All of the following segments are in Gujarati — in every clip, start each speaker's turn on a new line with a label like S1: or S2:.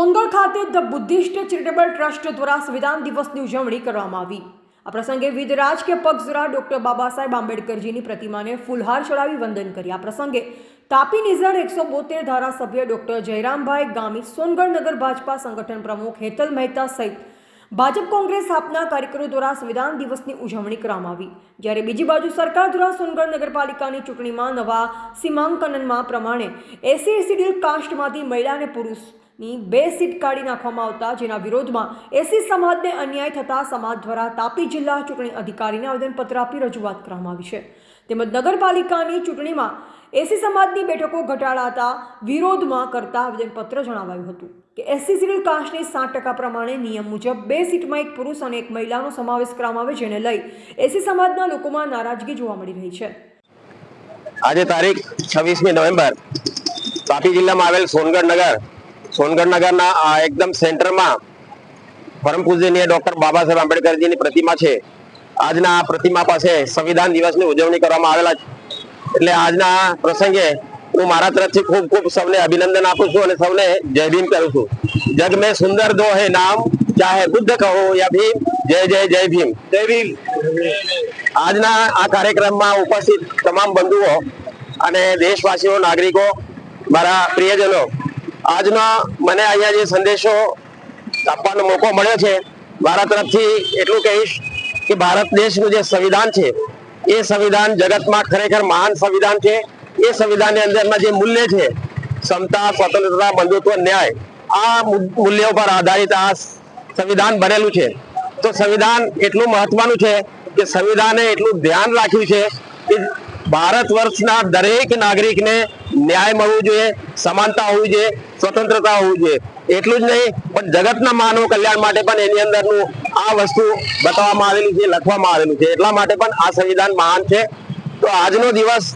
S1: સોનગઢ ખાતે ધ બુદ્ધિસ્ટ ચેરિટેબલ ટ્રસ્ટ દ્વારા સંવિધાન દિવસની ઉજવણી કરવામાં આવી. આ પ્રસંગે વિવિધ રાજકીય પક્ષ ડોક્ટર બાબા સાહેબ આંબેડકરજીની પ્રતિમાને ફૂલહાર ચડાવી વંદન કરી આ પ્રસંગે તાપી નિઝર એકસો બોતેર ધારાસભ્ય ડોક્ટર જયરામભાઈ ગામી, સોનગઢ નગર ભાજપા સંગઠન પ્રમુખ હેતલ મહેતા સહિત ભાજપ કોંગ્રેસ સ્થાપના કાર્યકરો દ્વારા સંવિધાન દિવસની ઉજવણી કરવામાં આવી. જ્યારે બીજી બાજુ સરકાર દ્વારા સોનગઢ નગરપાલિકાની ચૂંટણીમાં નવા સીમાંકનમાં પ્રમાણે એસી એસીડી કાસ્ટમાંથી મહિલા અને પુરુષની બે સીટ કાઢી નાખવામાં આવતા, જેના વિરોધમાં એસી સમાજને અન્યાય થતા સમાજ દ્વારા તાપી જિલ્લા ચૂંટણી અધિકારીને આવેદનપત્ર આપી રજૂઆત કરવામાં આવી છે. તેમજ નગરપાલિકાની ચૂંટણીમાં એસી સમાજની બેઠકો ઘટાડાતા વિરોધમાં કરતા આવેદનપત્ર જણાવાયું હતું કે એસસી સિવિલ કાસ્ટની સાત ટકા પ્રમાણે નિયમ મુજબ બે સીટમાં એક પુરુષ અને એક મહિલાનો સમાવેશ કરવામાં આવે, જેને લઈ એસી સમાજના લોકોમાં નારાજગી જોવા મળી રહી છે.
S2: આજે તારીખ છવ્વીસમી નવેમ્બર તાપી જિલ્લામાં આવેલ સોનગઢ નગર સોનગઢ નગરના એકદમ સેન્ટરમાં પરમ પૂજનીય ડોક્ટર બાબા સાહેબ આંબેડકરજીની પ્રતિમા છે. આજના આ પ્રતિમા પાસે સંવિધાન દિવસની ઉજવણી કરવામાં આવેલા છે. એટલે આજના પ્રસંગે હું મારા તરફથી ખૂબ ખૂબ સૌને અભિનંદન આપું છું અને સૌને જય ભીમ કરું છું. જગ મેં સુંદર દો હે નામ ચાહે બુદ્ધ કહો યા ભીમ જય જય જય ભીમ. જય ભીમ. આજના આ કાર્યક્રમમાં ઉપસ્થિત તમામ બંધુઓ અને દેશવાસીઓ નાગરિકો મારા પ્રિયજનો આજનો મને અહીંયા જે સંદેશો આપવાનો મોકો મળ્યો છે, મારા તરફથી એટલું કહીશ કે ભારત દેશનું જે સંવિધાન છે, એ સંવિધાન જગતમાં ખરેખર મહાન સંવિધાન છે. એ સંવિધાનની અંદરના જે મૂલ્ય છે ક્ષમતા સ્વતંત્રતા, બંધુત્વ, ન્યાય, આ મૂલ્યો પર આધારિત આ સંવિધાન બનેલું છે. તો સંવિધાન એટલું મહત્વનું છે કે સંવિધાને એટલું ધ્યાન રાખ્યું છે કે ભારત વર્ષના દરેક નાગરિકને ન્યાય મળવું જોઈએ, સમાનતા હોવી જોઈએ, સ્વતંત્રતા હોવી જોઈએ. એટલું જ નહીં, પણ જગતના માનવ કલ્યાણ માટે પણ એની અંદરનું આ વસ્તુ બતાવવામાં આવેલી છે, લખવામાં આવેલું છે. એટલા માટે પણ આ સંવિધાન મહાન છે. તો આજનો દિવસ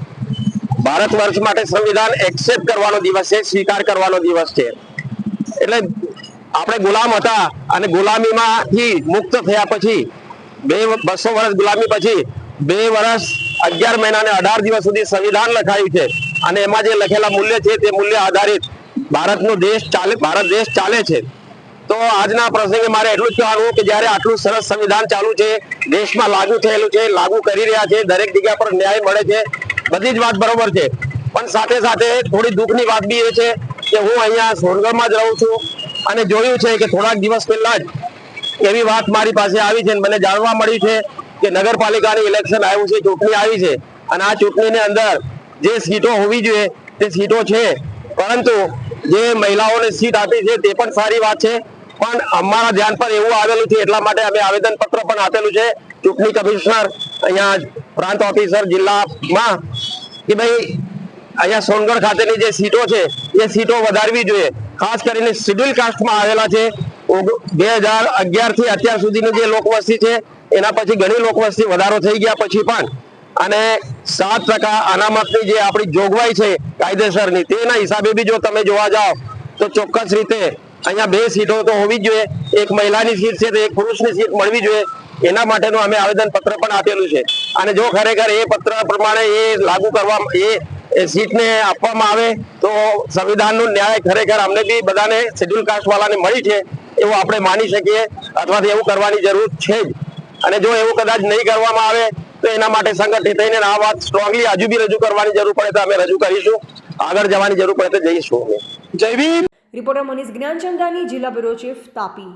S2: ભારત વર્ષ માટે સંવિધાન એક્સેપ્ટ કરવાનો દિવસ છે, સ્વીકાર કરવાનો દિવસ છે. એટલે આપણે ગુલામ હતા અને ગુલામીમાંથી મુક્ત થયા પછી, બે બસો વર્ષ ગુલામી પછી, બે વર્ષ અગિયાર મહિના અને અઢાર દિવસ સુધી સંવિધાન લખાયું છે. અને એમાં જે લખેલા મૂલ્ય છે તે મૂલ્ય આધારિત ભારતનો દેશ ચાલે ભારત દેશ ચાલે છે. તો આજના પ્રસંગે મારે એટલું જ કહેવાનું કે જ્યારે આટલું સરસ સંવિધાન ચાલુ છે, દેશમાં લાગુ થયેલું છે, લાગુ કરી રહ્યા છે, દરેક જગ્યા પર ન્યાય મળે છે, બધી જ વાત બરોબર છે. પણ સાથે સાથે થોડી દુઃખની વાત બી એ છે કે હું અહીંયા સોનગઢમાં જ રહું છું અને જોયું છે કે થોડાક દિવસ પહેલા જ એવી વાત મારી પાસે આવી છે મને જાણવા મળ્યું છે કે નગરપાલિકાની ઇલેક્શન આવ્યું છે, ચૂંટણી આવી છે અને આ ચૂંટણીની અંદર જે સીટો હોવી જોઈએ તે સીટો છે. પરંતુ જે મહિલાઓને સીટ આપી છે તે પણ સારી વાત છે. પણ અમારા ધ્યાન પર એવું આવેલું છે, એટલા માટે અમે આવેદન પત્ર પણ આપેલું છે. ચૂંટણી કમિશનર અહીંયા પ્રાંત ઓફિસર જિલ્લામાં કે ભાઈ અહીંયા સોનગઢ ખાતેની જે સીટો છે, એ સીટો વધારવી જોઈએ. ખાસ કરીને શિડ્યુલ કાસ્ટમાં આવેલા છે. બે હજાર અગિયારથી અત્યાર સુધીની જે લોકવસ્તી છે એના પછી ઘણી લોકવસ્તી વધારો થઈ ગયા પછી પણ. અને સાત ટકા અનામતની જે આપણી જોગવાઈ છે કાયદેસરની, તેના હિસાબે બી જો તમે જોવા જાઓ, તો ચોક્કસ રીતે અહીંયા બે સીટો તો હોવી જ જોઈએ. એક મહિલાની સીટ છે, તો એક પુરુષની સીટ મળવી જોઈએ. એના માટેનું અમે આવેદન પત્ર પણ આપેલું છે. અને જો ખરેખર એ પત્ર પ્રમાણે એ લાગુ કરવા, એ સીટને આપવામાં આવે, તો સંવિધાનનું ન્યાય ખરેખર અમને બી બધાને શેડ્યુલ કાસ્ટ વાળાને મળી છે. એવું આપણે માની શકીએ. અથવા એવું કરવાની જરૂર છે જ. અને જો એવું કદાચ નહીં કરવામાં આવે તો એના માટે સંગઠિત થઈને આ વાત સ્ટ્રોંગલી હજુ બી રજૂ કરવાની જરૂર પડે તો અમે રજૂ કરીશું. આગળ જવાની જરૂર પડે તો જઈશું અમે.
S1: રિપોર્ટર મનીષ જ્ઞાનચંદાની જિલ્લા બ્યુરો ચીફ તાપી.